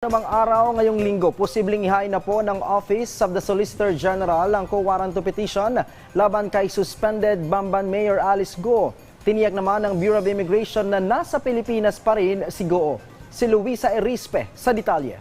Namang araw ngayong linggo, posibleng ihain na po ng Office of the Solicitor General ang co-warrant petition laban kay suspended Bamban Mayor Alice Go. Tiniyak naman ng Bureau of Immigration na nasa Pilipinas pa rin si Go. Si Luisa Erispe sa detalye.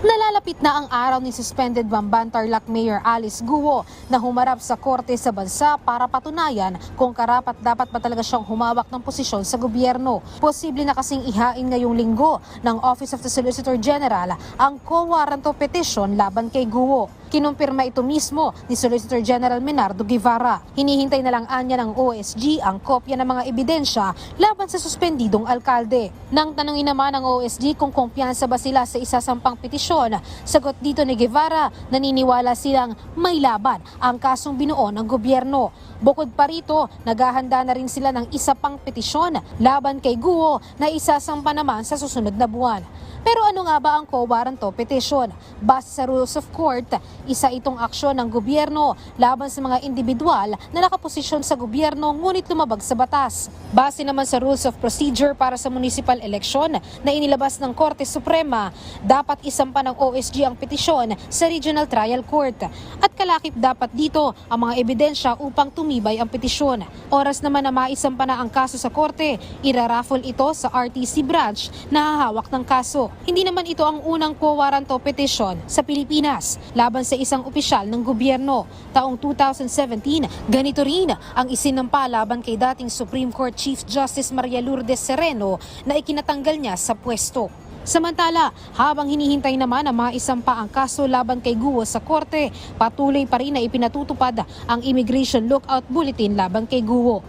Nalalapit na ang araw ni suspended Bamban Tarlac Mayor Alice Guo na humarap sa korte sa bansa para patunayan kung karapat dapat ba talaga siyang humawak ng posisyon sa gobyerno. Posible na kasing ihain ngayong linggo ng Office of the Solicitor General ang co-warrant of petition laban kay Guo. Kinumpirma ito mismo ni Solicitor General Menardo Guevara. Hinihintay na lang anya ng OSG ang kopya ng mga ebidensya laban sa suspendidong alkalde. Nang tanungin naman ng OSG kung kumpiyansa ba sila sa isasampang petisyon, sagot dito ni Guevara, naniniwala silang may laban ang kasong binuo ng gobyerno. Bukod pa rito, naghahanda na rin sila ng isa pang petisyon laban kay Guo na isasampa naman sa susunod na buwan. Pero ano nga ba ang co-warrant of petition? Base sa rules of court, isa itong aksyon ng gobyerno laban sa mga individual na nakaposisyon sa gobyerno ngunit lumabag sa batas. Base naman sa rules of procedure para sa municipal election na inilabas ng Korte Suprema, dapat isampa ng OSG ang petisyon sa Regional Trial Court. At kalakip dapat dito ang mga ebidensya upang tumibay ang petisyon. Oras naman na maisampa na ang kaso sa korte, iraraffle ito sa RTC branch na hahawak ng kaso. Hindi naman ito ang unang co-warrant of petition sa Pilipinas laban isang opisyal ng gobyerno. Taong 2017, ganito rin ang isinampa laban kay dating Supreme Court Chief Justice Maria Lourdes Sereno na ikinatanggal niya sa pwesto. Samantala, habang hinihintay naman na maisampa ang kaso laban kay Guo sa korte, patuloy pa rin na ipinatutupad ang Immigration Lookout Bulletin laban kay Guo.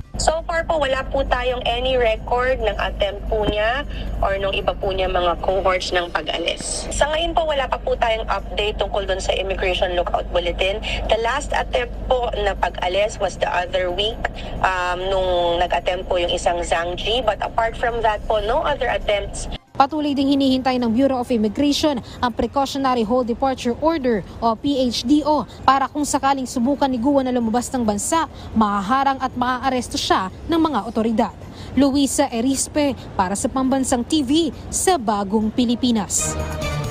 Far po, wala po tayong any record ng attempt po niya or nung iba po niya mga cohorts ng pag-alis. Sa ngayon po, wala pa po tayong update tungkol dun sa Immigration Lookout Bulletin. The last attempt po na pag-alis was the other week um, nung nag-attempt po yung isang Zhangji. But apart from that po, no other attempts Patuloy ding hinihintay ng Bureau of Immigration ang Precautionary Hold Departure Order o PHDO para kung sakaling subukan ni Guo na lumabas ng bansa, mahaharang at maaaresto siya ng mga otoridad. Luisa Erispe para sa Pambansang TV sa Bagong Pilipinas.